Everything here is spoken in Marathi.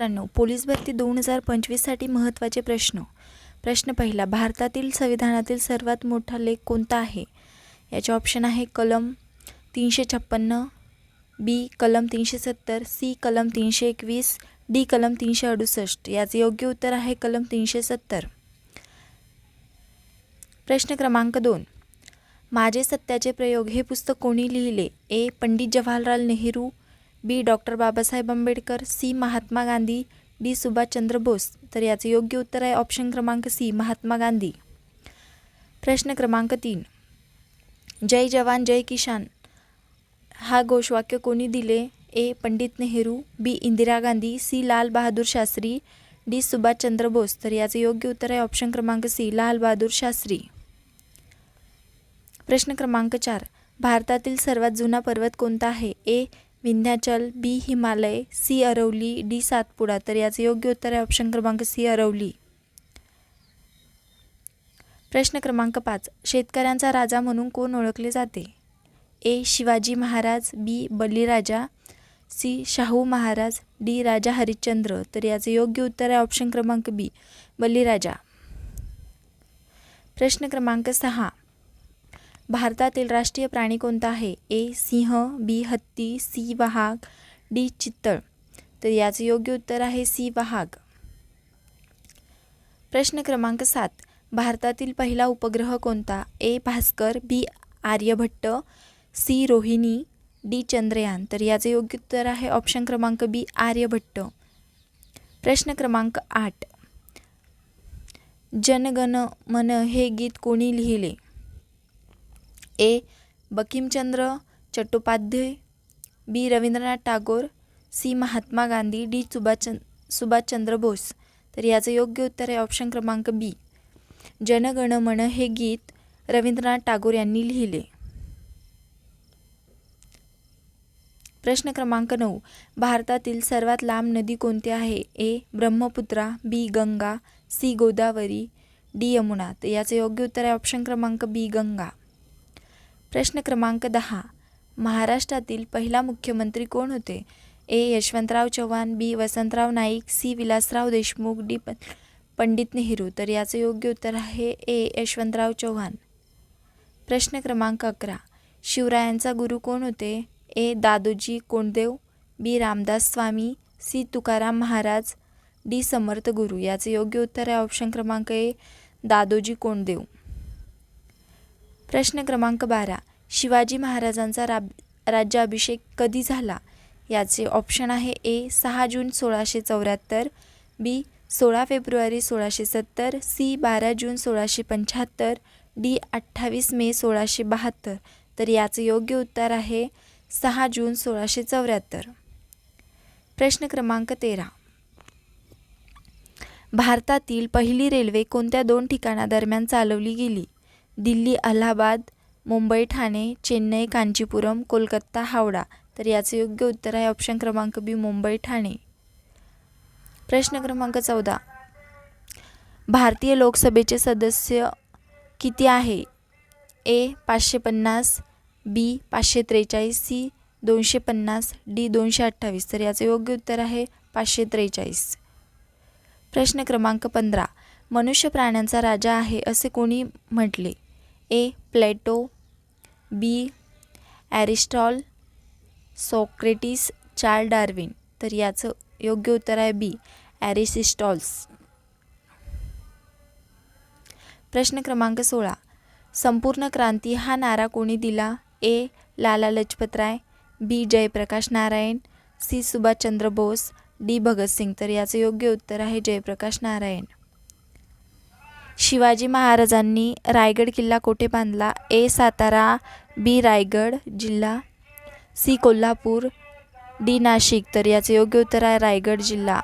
मित्रांनो पोलीस भरती दोन हजार पंचवीससाठी महत्त्वाचे प्रश्न. प्रश्न पहिला भारतातील संविधानातील सर्वात मोठा लेख कोणता आहे? याचे ऑप्शन आहे कलम तीनशे छप्पन्न बी कलम तीनशे सत्तर सी कलम तीनशे एकवीस डी कलम तीनशे अडुसष्ट. याचे योग्य उत्तर आहे कलम तीनशे सत्तर. प्रश्न क्रमांक दोन. माझे सत्याचे प्रयोग हे पुस्तक कोणी लिहिले? A. Pandit Jawaharlal Nehru B doctor Babasaheb Ambedkar C Mahatma Gandhi D Subhashchandra Bose. तर याचं योग्य उत्तर आहे ऑप्शन क्रमांक सी महात्मा गांधी. प्रश्न क्रमांक तीन. जय जवान जय किसान. हा घोषवाक्य कोणी दिले? A Pandit Nehru B Indira Gandhi C Lal Bahadur Shastri D Subhashchandra Bose. तर याचं योग्य उत्तर आहे ऑप्शन क्रमांक सी लाल बहादूर शास्त्री. प्रश्न क्रमांक चार. भारतातील सर्वात जुना पर्वत कोणता आहे? A Vindhyachal B Himalaya C Aravali D Satpuda. तर याचं योग्य उत्तर आहे ऑप्शन क्रमांक सी अरवली. प्रश्न क्रमांक पाच. शेतकऱ्यांचा राजा म्हणून कोण ओळखले जाते? A. Shivaji Maharaj B. Baliraja C. Shahu Maharaj D. Raja Harishchandra. तर याचं योग्य उत्तर आहे ऑप्शन क्रमांक बी बलीराजा प्रश्न क्रमांक सहा. भारतातील राष्ट्रीय प्राणी कोणता आहे? ए सिंह बी हत्ती सी वाघ डी चित्तळ. तर याचं योग्य उत्तर आहे सी वाघ. प्रश्न क्रमांक सात. भारतातील पहिला उपग्रह कोणता? A Bhaskar B Aryabhata C Rohini D Chandrayaan. तर याचे योग्य उत्तर आहे ऑप्शन क्रमांक बी आर्यभट्ट. प्रश्न क्रमांक आठ. जनगण मन हे गीत कोणी लिहिले? A. Bankimchandra Chattopadhyay B. Rabindranath Tagore C. Mahatma Gandhi D. Subhashchand Subhashchandra Bose. तर याचं योग्य उत्तर आहे ऑप्शन क्रमांक बी जनगण मन हे गीत रवींद्रनाथ टागोर यांनी लिहिले. प्रश्न क्रमांक नऊ. भारतातील सर्वात लांब नदी कोणती आहे? A. Brahmaputra B. Ganga C. Godavari D. Yamuna. तर याचं योग्य उत्तर आहे ऑप्शन क्रमांक बी गंगा. प्रश्न क्रमांक दहा. महाराष्ट्रातील पहिला मुख्यमंत्री कोण होते? A. Yashwantrao Chavan B. Vasantrao Naik C. Vilasrao Deshmukh D. प पंडित नेहरू. तर याचं योग्य उत्तर आहे ए. यशवंतराव चव्हाण. प्रश्न क्रमांक अकरा. शिवरायांचा गुरु कोण होते? A. Dadoji Konddev B. Ramdas Swami C. Tukaram Maharaj D. Samarth Guru. याचं योग्य उत्तर आहे ऑप्शन क्रमांक ए. दादोजी कोंडदेव. प्रश्न क्रमांक बारा. शिवाजी महाराजांचा राब राज्याभिषेक कधी झाला? याचे ऑप्शन आहे ए सहा जून सोळाशे चौऱ्याहत्तर बी सोळा फेब्रुवारी सोळाशे सत्तर सी बारा जून सोळाशे पंच्याहत्तर डी अठ्ठावीस मे सोळाशे बहात्तर. तर याचं योग्य उत्तर आहे सहा जून सोळाशे चौऱ्याहत्तर. प्रश्न क्रमांक तेरा. भारतातील पहिली रेल्वे कोणत्या दोन ठिकाणादरम्यान चालवली गेली? दिल्ली अलाहाबाद मुंबई ठाणे चेन्नई कांचीपुरम कोलकाता हावडा. तर याचं योग्य उत्तर आहे ऑप्शन क्रमांक बी मुंबई ठाणे. प्रश्न क्रमांक चौदा. भारतीय लोकसभेचे सदस्य किती आहे? ए पाचशे पन्नास बी पाचशे त्रेचाळीस सी दोनशे पन्नास डी दोनशे अठ्ठावीस. तर याचं योग्य उत्तर आहे पाचशे त्रेचाळीस. प्रश्न क्रमांक पंधरा. मनुष्य प्राण्यांचा राजा आहे असे कोणी म्हटले? A Plato B Aristotle Socrates Charles Darwin. तर याचं योग्य उत्तर आहे बी ॲरिसिस्टॉल्स प्रश्न क्रमांक सोळा. संपूर्ण क्रांती हा नारा कोणी दिला? A Lala Lajpatrai B Jayaprakash Narayan C Subhashchandra Bose D Bhagat Singh. तर याचं योग्य उत्तर आहे जयप्रकाश नारायण. शिवाजी महाराजांनी रायगड किल्ला कोठे बांधला? ए. सातारा बी. रायगड जिल्हा सी. कोल्हापूर डी. नाशिक. तर याचे योग्य उत्तर आहे रायगड जिल्हा.